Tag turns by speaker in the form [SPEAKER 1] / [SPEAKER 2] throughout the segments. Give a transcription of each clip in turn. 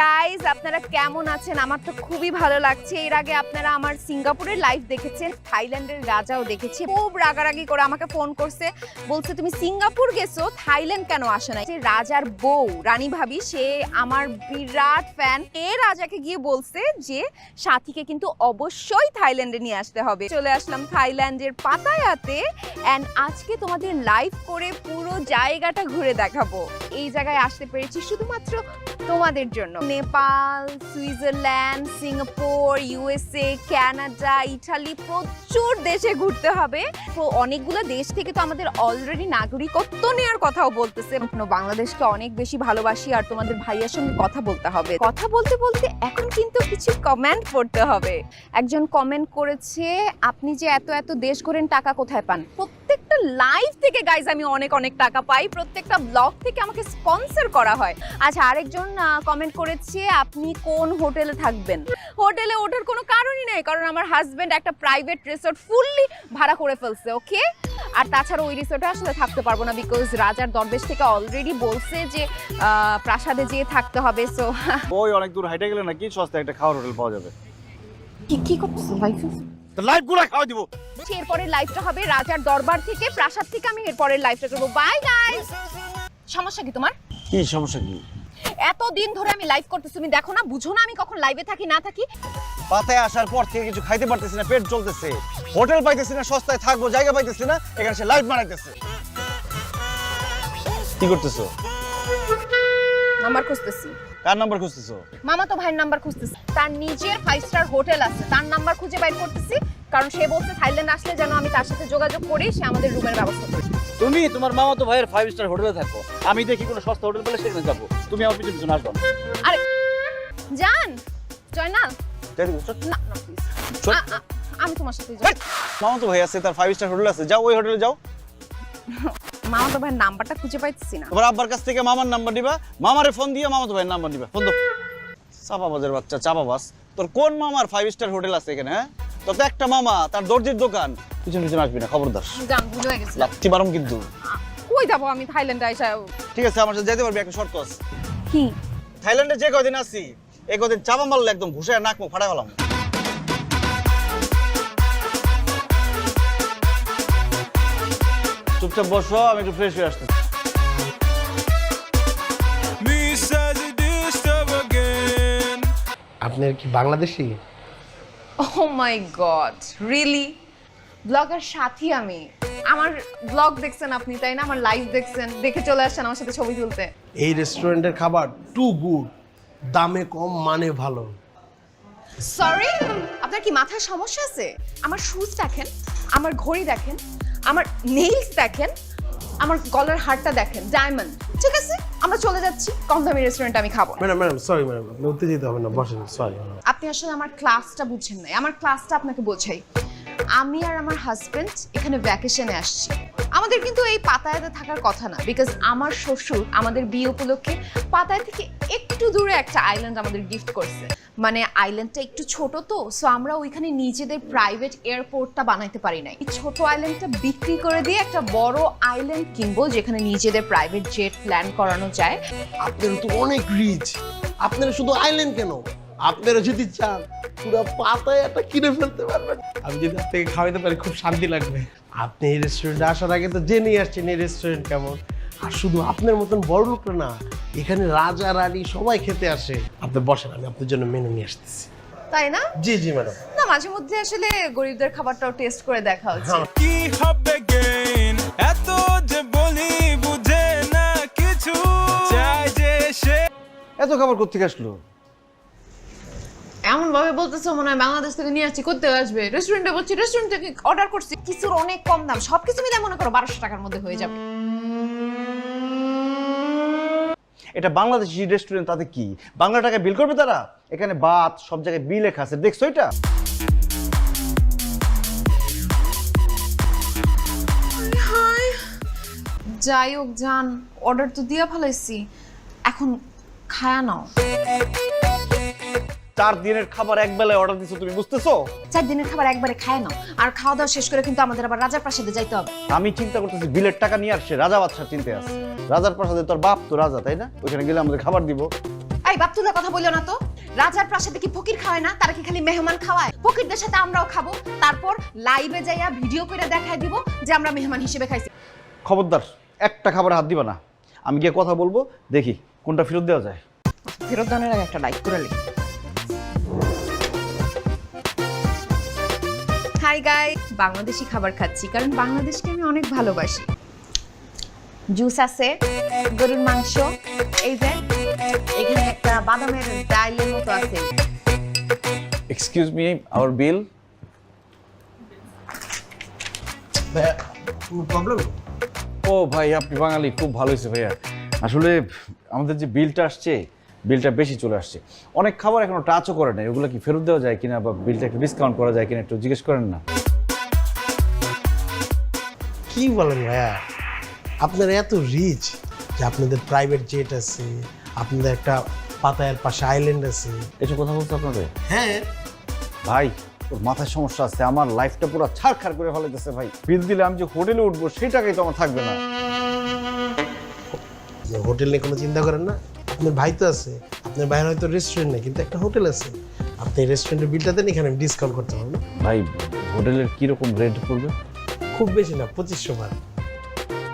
[SPEAKER 1] Guys আপনারা কেমন আছেন? আমার তো খুবই ভালো লাগছে। এর আগে আপনারা আমার সিঙ্গাপুরের লাইফ দেখেছেন, থাইল্যান্ডের রাজাও দেখেছি। খুব রাগারাগি করে আমাকে ফোন করছে, বলছে, তুমি সিঙ্গাপুর গেছো, থাইল্যান্ড কেন আসে না যে রাজার বউ, রানী ভাবি, সে আমার বিরাট ফ্যান এ রাজাকে গিয়ে বলছে যে, সাথীকে কিন্তু অবশ্যই থাইল্যান্ডে নিয়ে আসতে হবে। চলে আসলাম থাইল্যান্ডের পাতায়াতে অ্যান্ড আজকে তোমাদের লাইভ করে পুরো জায়গাটা ঘুরে দেখাবো। এই জায়গায় আসতে পেরেছি শুধুমাত্র তোমাদের জন্য। Nepal, Switzerland, Singapore, USA, Canada, Italy প্রচুর দেশে ঘুরতে হবে। তো অনেকগুলো দেশ থেকে তো আমাদের অলরেডি নাগরিকত্ব নেওয়ার কথাও বলতেছে। বাংলাদেশকে অনেক বেশি ভালোবাসি আর তোমাদের ভাইয়ের সঙ্গে কথা বলতে হবে। কথা বলতে বলতে এখন কিন্তু কিছু কমেন্ট পড়তে হবে। একজন কমেন্ট করেছে, আপনি যে এত এত দেশ করেন টাকা কোথায় পান? প্রত্যেকটা লাইভ থেকে গাইজ আমি অনেক অনেক টাকা পাই। প্রত্যেকটা ব্লগ থেকে আমাকে স্পন্সর করা হয়। আচ্ছা আরেকজন কমেন্ট করেছে আপনি কোন হোটেলে থাকবেন? হোটেলে ওঠার কোনো কারণই নেই কারণ আমার হাজব্যান্ড একটা প্রাইভেট রিসোর্ট ফুললি ভাড়া করে ফেলছে ওকে আর তাছাড়া ওই রিসোর্টে আসলে থাকতে পারব না বিকজ রাজার দরবেশ থেকে অলরেডি বলছে যে আহ, প্রাসাদে যেয়ে থাকতে হবে সো
[SPEAKER 2] ওই অনেক দূর হাইটে গেলে নাকি সস্তায় একটা খাওয়ার হোটেল পাওয়া যাবে।
[SPEAKER 1] কি কি করতেছো লাইফে
[SPEAKER 2] লাইভগুলা খাওয়া দিব।
[SPEAKER 1] এরপরের লাইফটা হবে রাজার দরবার থেকে। প্রাসাদ থেকে আমি এরপরের লাইফটা করব। বাই গাইস সমস্যা কি তোমার?
[SPEAKER 2] কি সমস্যা কি?
[SPEAKER 1] এত দিন ধরে আমি লাইভ করতেছি তুমি দেখো না বুঝো না আমি কখন লাইভে থাকি না থাকি।
[SPEAKER 2] পাতায় আসার পর থেকে কিছু খাইতে পারতেছি না পেট চলতেছে হোটেল পাইতেছি না সস্তায় থাকব জায়গা পাইতেছি না এখানে সে লাইভ বানাইতেছে। কি করতেছো?
[SPEAKER 1] নাম্বার খুঁজতেছি।
[SPEAKER 2] কার নাম্বার খুঁজতেছো?
[SPEAKER 1] মামা তো ভাইয়ের নাম্বার খুঁজতেছি। তার নিজের ফাইভ স্টার হোটেল আছে। তার নাম্বার খুঁজে বাইর করতেছি কারণ সে বলছে থাইল্যান্ড আসলে যেন আমি তার সাথে যোগাযোগ করি সে আমাদের রুমের ব্যবস্থা করে।
[SPEAKER 3] তুমি তোমার মামা তো ভাইয়ের ফাইভ স্টার হোটেলে থাকো। আমি দেখি কোনো সস্তা হোটেল পেলে সেখানে যাব। তুমি আমার পিছনে পিছনে আসব।
[SPEAKER 1] আরে জান জয়নাল। না না প্লিজ আমি তোমার সাথে
[SPEAKER 2] হেই! মামা তো ভাই আছে তার ফাইভ স্টার হোটেল আছে। যাও ওই হোটেলে যাও।
[SPEAKER 1] মামা তো ভাইয়ের নাম্বারটা খুঁজে পাইতেছি না।
[SPEAKER 2] তোমার আব্বার কাছ থেকে মামার নাম্বার দিবা মামারে ফোন দিয়ে মামা তো ভাইয়ের নাম্বার দিবা ফোন দাও। চাপাবাজের বাচ্চা চাপাবাজ। তোর কোন মামার ফাইভ স্টার হোটেল আছে এখানে হ্যাঁ? তোর তো একটা মামা তার দর্জির দোকান। পিছনে পিছনে আসবি না খবরদার।
[SPEAKER 1] জান ভুল হয়ে গেছে।
[SPEAKER 2] লাথি মারুম কিন্তু।
[SPEAKER 1] কই যাব আমি থাইল্যান্ডে আইসা?
[SPEAKER 2] ঠিক আছে আমার সাথে যেতে পারবি একটা শর্ত আছে।
[SPEAKER 1] কি?
[SPEAKER 2] থাইল্যান্ডে যে কদিন আছি এই কদিন চাপা মারলে একদম ঘুষে নাক মুখ ফাটা গেলাম চুপচাপ বসো আমি একটু ফ্রেশ হয়ে আসতে
[SPEAKER 4] আপনার কি Bangladeshi?
[SPEAKER 1] Oh my god really blogger Sathi আমি। আমার ব্লগ দেখছেন আপনি তাই না? আমার লাইভ দেখছেন দেখে চলে আসছেন আমার সাথে ছবি তুলতে।
[SPEAKER 4] এই রেস্টুরেন্টের খাবার টু গুড দামে কম মানে ভালো।
[SPEAKER 1] সরি আপনার কি মাথায় সমস্যা আছে? আমার শুজ দেখেন আমার ঘড়ি দেখেন আমার নেইলস দেখেন আমার গলার হারটা দেখেন ডায়মন্ড ঠিক আছে? আমরা চলে যাচ্ছি কম দামি রেস্টুরেন্টে আমি খাব।
[SPEAKER 4] ম্যাডাম ম্যাডাম সরি ম্যাডাম আপনি উত্তেজিত হবে না বসেন সরি
[SPEAKER 1] আপনি আসলে আমার ক্লাসটা বুঝছেন না আমার ক্লাসটা আপনাকে বোঝাই। আমি আর আমার হাজবেন্ড এখানে ভ্যাকেশনে আসছি। আমাদের কিন্তু এই পাতায়াতে থাকার কথা না বিকজ আমার শ্বশুর আমাদের বিয়ে উপলক্ষে পাতায় থেকে একটু দূরে একটা আইল্যান্ড আমাদের গিফট করছে। মানে আইল্যান্ডটা একটু ছোট তো সো আমরা ওইখানে নিজেদের প্রাইভেট এয়ারপোর্টটা বানাইতে পারি নাই। এই ছোট আইল্যান্ডটা বিক্রি করে দিয়ে একটা বড় আইল্যান্ড কিনবো, যেখানে নিজেদের প্রাইভেট জেট প্ল্যান করানো যায়।
[SPEAKER 4] আপনারা তো অনেক রিচ আপনারা শুধু আইল্যান্ড কেন? আপনারা যদি চান পুরো পাতায় একটা কিনে ফেলতে পারবেন। আমি যদি আপনাকে খাওয়াইতে পারি খুব শান্তি লাগবে। আপনি এই রেস্টুরেন্টে আসার আগে তো জেনেই আসছেন এই রেস্টুরেন্ট কেমন। আর শুধু আপনার মতন বড় লোকরা না এখানে রাজা রানী সবাই খেতে আসে। আপনি বসেন আমি আপনার জন্য মেনু নিয়ে আসতেছি।
[SPEAKER 1] তাই না?
[SPEAKER 4] জি জি ম্যাডাম
[SPEAKER 1] না মাঝে মধ্যে আসলে গরিবদের খাবারটাও টেস্ট করে দেখা উচিত
[SPEAKER 5] কি হবে গেইন এত যে বলি বুঝে না কিছু। চাই যে সে
[SPEAKER 2] এত খাবার কোথেকে আসলো?
[SPEAKER 1] এমন ভাবে বলতেছো মনে হয় বাংলাদেশ থেকে নিয়ে আসছি করতে আসবে। রেস্টুরেন্টে বলছি রেস্টুরেন্ট থেকে অর্ডার করছি। কিছুর অনেক কম দাম। সবকিছু মিলে মনে করো বারোশো টাকার মধ্যে হয়ে যাবে।
[SPEAKER 2] এটা বাংলাদেশি রেস্টুরেন্ট তাতে কি? বাংলা টাকায় বিল করবে তারা? এখানে বাত সব জায়গায় বিল লেখা আছে। দেখছ এটা?
[SPEAKER 1] যাই হোক যান অর্ডার তো দিয়া ফেলাইছি। এখন খায়া নাও।
[SPEAKER 2] চার দিনের খাবার এক বেলায় অর্ডার দিছো তুমি বুঝতেছো?
[SPEAKER 1] চার দিনের খাবার একবারে খায় না আর খাওয়া দাওয়া শেষ করে কিন্তু আমাদের আবার রাজার প্রাসাদে যাইতে হবে।
[SPEAKER 2] আমি চিন্তা করতেছি বিলের টাকা নিয়ে আসছে রাজা বাদশার চিন্তা আছে। রাজার প্রাসাদে তোর বাপ তো রাজা তাই না? ওইখানে গেলে আমাদের খাবার দিব।
[SPEAKER 1] এই বাপ বাপতুলা কথা বলল না তো। রাজার প্রাসাদে কি ফকির খাওয়ায় না? তারা কি খালি মেহমান খাওয়ায়? ফকিরদের সাথে আমরাও খাব। তারপর লাইভে যাইয়া ভিডিও করে দেখাই দিব যে আমরা মেহমান হিসেবে খাইছি।
[SPEAKER 2] খবরদার একটা খাবার হাত দিবা না। আমি গিয়ে কথা বলব দেখি কোনটা ফেরত দেওয়া যায়।
[SPEAKER 1] ফেরত দানের আগে একটা লাইক করে লিখ। হাই গাই বাংলাদেশি খাবার খাচ্ছি কারণ বাংলাদেশকে আমি অনেক ভালোবাসি। জুস আছে গরুর মাংস এই যে এখানে একটা বাদামের ডাইলের মতো আছে।
[SPEAKER 2] Excuse me
[SPEAKER 4] our bill problem
[SPEAKER 2] ও ভাই আপনি বাঙালি খুব ভালো হয়েছে ভাইয়া। আসলে আমাদের যে বিলটা আসছে বিলটা বেশি চলে আসছে। অনেক খাবার এখনও টাচও করে নাই। ওগুলো কি ফেরত দেওয়া যায় কিনা বা বিলটা একটু ডিসকাউন্ট করা যায় কিনা একটু জিজ্ঞেস করেন না।
[SPEAKER 4] কি বলেন ভাইয়া? আপনার এত রিচ যে আপনাদের প্রাইভেট জেট আছে আপনাদের একটা পাতায়ের পাশে আইল্যান্ড আছে।
[SPEAKER 2] এসব কথা বলতে আপনাদের?
[SPEAKER 4] হ্যাঁ।
[SPEAKER 2] ভাই ওর মাথায় সমস্যা আছে। আমার লাইফটা পুরো ছাড়খাড় করে ফেলাইতেছে ভাই। বিল দিলে আমি যে হোটেলে উঠবো সেই টাকাই তো আমার থাকবে না।
[SPEAKER 4] হোটেল নিয়ে কোনো চিন্তা করেন না। আপনার ভাই তো আছে আপনার বাইরে হয়তো রেস্টুরেন্ট নেই কিন্তু একটা হোটেল আছে। আপনি রেস্টুরেন্টের বিলটা দেন এখানে আমি ডিসকাউন্ট করতে পারব।
[SPEAKER 2] ভাই হোটেলের কীরকম রেন্ট পড়বে?
[SPEAKER 4] খুব বেশি না পঁচিশশো বার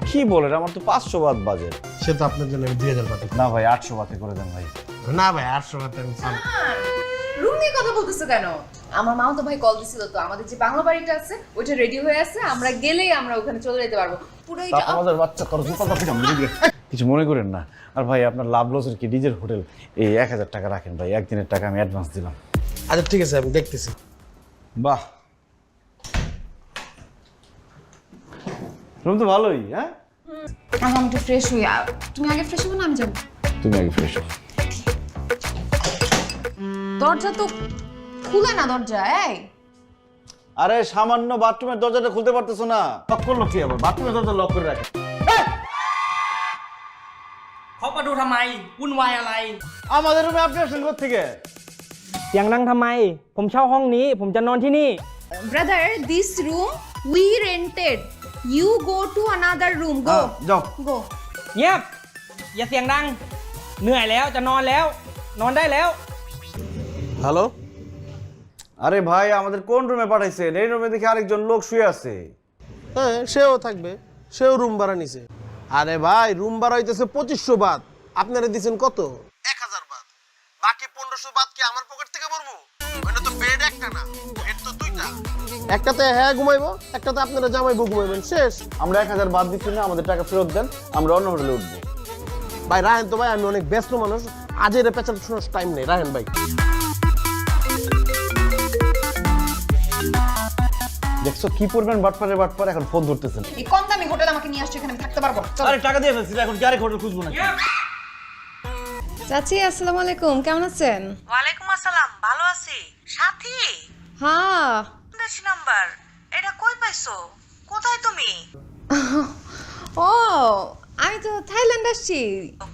[SPEAKER 2] কি বলেন আমার তো পাঁচশো বাদ বাজেট।
[SPEAKER 4] সে তো আপনার জন্য আমি দুই হাজার পাঠাবো
[SPEAKER 2] না ভাই আটশো বাতে করে দেন ভাই।
[SPEAKER 4] না ভাই আটশো বার আমি
[SPEAKER 1] রুম নিয়ে কথা বলতেছো কেন? আমার মাও তো ভাই কল দিছিল তো আমাদের যে বাংলা বাড়িটা আছে ওইটা রেডি হয়ে আছে আমরা গেলেই আমরা ওখানে চলে যেতে পারব। পুরো এটা
[SPEAKER 2] আমাদের বাচ্চা আমি দিয়ে কিছু মনে করেন না। আর ভাই আপনার লাভ লসের কি নিজের হোটেল এই এক হাজার টাকা রাখেন ভাই একদিনের টাকা আমি অ্যাডভান্স দিলাম।
[SPEAKER 4] আচ্ছা ঠিক আছে আমি দেখতেছি।
[SPEAKER 2] বাহ। রুম তো ভালোই হ্যাঁ?
[SPEAKER 1] আমি একটু ফ্রেশ হই। তুমি আগে ফ্রেশ হবে না আমি যাব।
[SPEAKER 2] তুমি আগে ফ্রেশ
[SPEAKER 1] দরজা তো খুলে না দরজা এই।
[SPEAKER 2] আরে সামান্য বাথরুমের দরজাটা খুলতে পারতেছো না। লক করল কি আবার? বাথরুমের দরজা লক করে রাখে
[SPEAKER 6] ทำไม วุ่นวายอะไร
[SPEAKER 2] আমাদের রুমে আপনি আসেন থেকে
[SPEAKER 6] เสียงดังทำไม ผมเช่าห้องนี้ ผมจะนอนที่นี่
[SPEAKER 1] brother this room we rented you go to another room go
[SPEAKER 2] যাও
[SPEAKER 1] গো
[SPEAKER 6] เงียบ อย่าเสียงดัง เหนื่อยแล้ว จะนอนแล้ว นอนได้แล้ว
[SPEAKER 4] হ্যালো
[SPEAKER 2] আরে ভাই আমাদের কোন রুমে পাঠাইছেন এই রুমে দেখি আরেকজন লোক শুয়ে আছে
[SPEAKER 4] হ্যাঁ সেও থাকবে সেও রুম ভাড়া নিছে আরে ভাই রুম ভাড়া হইতেছে পঁচিশশো বাদ আপনারা দিচ্ছেন কত? এক হাজার বাদ। বাকি পনেরোশো বাদ কি আমার পকেট থেকে ওইটা তো বেড একটা না বেড তো দুইটা। একটাতে হ্যাঁ ঘুমাইবো একটাতে আপনারা জামাইবো ঘুমাইবেন শেষ।
[SPEAKER 2] আমরা এক হাজার বাদ দিচ্ছি না আমাদের টাকা ফেরত দেন আমরা অন্য হোটেলে উঠবো।
[SPEAKER 4] ভাই রাহেন তো ভাই আমি অনেক ব্যস্ত মানুষ আজের শোনার টাইম নেই। রাহেন ভাই।
[SPEAKER 2] দেখছ কি করবেন বাটপারে বাটপার? এখন ফোন ধরতেছেন।
[SPEAKER 1] এই কম দামি হোটেল আমাকে নিয়ে আসছো এখানে আমি থাকতে পারব চলো।
[SPEAKER 2] আরে টাকা দিয়ে ফেলছি এখন কি আরেক হোটেল খুঁজবো না
[SPEAKER 1] চাচি আসসালামু আলাইকুম। কেমন আছেন?
[SPEAKER 7] ওয়ালাইকুম আসসালাম ভালো আছি। সাথী?
[SPEAKER 1] হ্যাঁ।
[SPEAKER 7] দেশি নাম্বার এটা কই পাইছো? কোথায় তুমি?
[SPEAKER 1] ও আমি তো থাইল্যান্ড আসছি।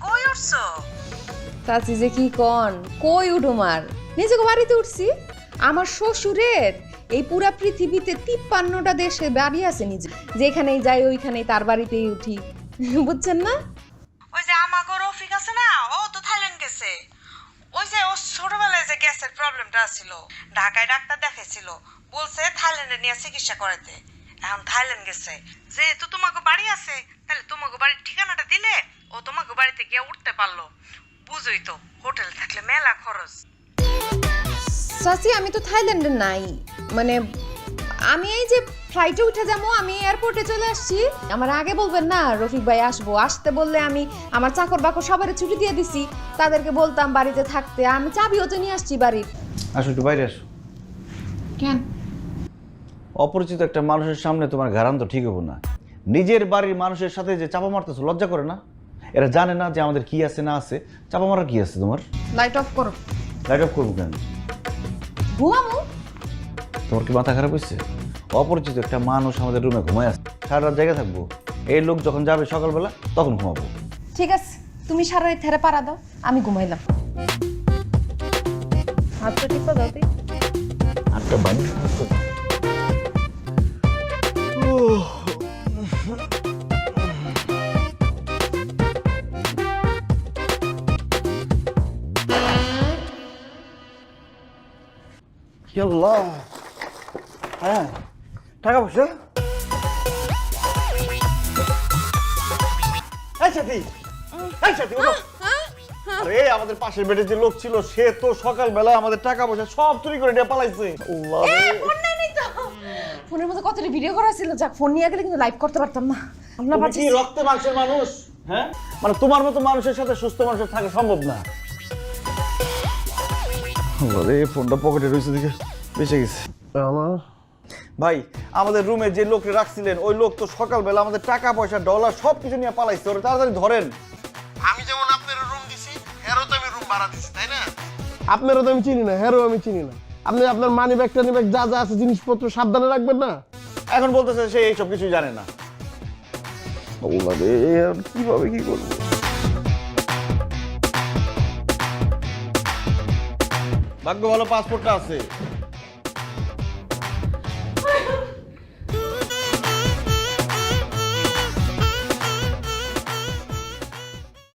[SPEAKER 7] কই উঠছো?
[SPEAKER 1] চাচি যে কি কন কই উঠুমার নিজেকে বাড়িতে উঠছি। আমার শ্বশুরের এই পুরা পৃথিবীতে তিপ্পান্নটা দেশে বাড়ি আছে নিজে। যেখানেই যাই ওইখানেই তার বাড়িতেই উঠি। বুঝছেন না?
[SPEAKER 7] ওই যে আমাগো রফিক আছে না ও তো থাইল্যান্ড গেছে ওই যে ও ছোটবেলায় যে গ্যাসের প্রবলেমটা ছিল ঢাকায় ডাক্তার দেখাইছিল। বলছে থাইল্যান্ডে নিয়ে চিকিৎসা করাতে এখন থাইল্যান্ড গেছে। যেহেতু তোমাকে বাড়ি আছে, তাহলে তোমাকে বাড়ির ঠিকানাটা দিলে ও তোমাকে বাড়িতে গিয়ে উঠতে পারল। বুঝই তো, হোটেল থাকলে মেলা খরচ।
[SPEAKER 1] সাসি আমি তো থাইল্যান্ডে নাই। মানে আমি এই যে ফ্লাইটে উঠে যাব আমি এয়ারপোর্টে চলে আসছি। আমার আগে বলবেন না রফিক ভাই আসব। আসতে বললে আমি আমার চাকর বাকর সবার ছুটি দিয়ে দিছি। তাদেরকে বলতাম বাড়িতে থাকতে আমি চাবিও তো নিয়ে আসছি বাড়ির।
[SPEAKER 2] আসো একটু বাইরে আসো।
[SPEAKER 1] কেন?
[SPEAKER 2] অপরিচিত একটা মানুষের সামনে তোমার গারান তো ঠিক হব না। নিজের বাড়ির মানুষের সাথে যে চাপা মারতেছো লজ্জা করে না? এরা জানে না যে আমাদের কি আছে না আছে। চাপা মারা কি আছে তোমার?
[SPEAKER 1] লাইট অফ করো।
[SPEAKER 2] লাইট অফ করব কেন?
[SPEAKER 1] ঘুমাবো।
[SPEAKER 2] তোমার কি মাথা খারাপ হয়েছে? অপরিচিত একটা মানুষ আমাদের রুমে ঘুমায় আসছে সারা রাত জায়গা থাকব। এই লোক যখন যাবে সকালবেলা তখন ঘুমাবো।
[SPEAKER 1] ঠিক আছে তুমি সারা রাত থেরে পাড়া দাও আমি ঘুমাইলাম। হাতটা টিপা দাও তুই।
[SPEAKER 2] টাকা পয়সা। আরে আমাদের পাশের বেডে যে লোক ছিল সে তো সকালবেলা আমাদের টাকা পয়সা সব চুরি করে নিয়ে পালাইছে। আল্লাহ রে।
[SPEAKER 1] ফোন নাই নাই তো? ফোনের মধ্যে কতটা ভিডিও করা ছিল? যাক ফোন নিয়ে গেলে কিন্তু লাইভ করতে পারতাম না। আল্লাহ
[SPEAKER 2] কি
[SPEAKER 1] বাঁচিয়েছে।
[SPEAKER 2] মাংসের মানুষ? হ্যাঁ? মানে তোমার মতো মানুষের সাথে সুস্থ মানুষের থাকা সম্ভব না। আরে ফোনটা পকেটে রয়েছে দিকে বেঁচে গেছে।
[SPEAKER 4] আমার
[SPEAKER 2] ভাই আমাদের রুমে যে লোককে রাখছিলেন ওই লোক তো সকালবেলা আমাদের টাকা পয়সা ডলার সব কিছু নিয়ে পালাইছে ওরা তাড়াতাড়ি ধরেন।
[SPEAKER 4] আমি যেমন আপনার রুম দিছি হেরও তো আমি রুম ভাড়া দিছি তাই না? আপনারও তো আমি চিনি না হেরও আমি চিনি না। আপনি আপনার মানি ব্যাগ টানি ব্যাগ যা যা আছে জিনিসপত্র সাবধানে রাখবেন না।
[SPEAKER 2] এখন বলতেছে সে এইসব কিছুই জানে না। কীভাবে কি করব? ভাগ্য ভালো পাসপোর্টটা আছে।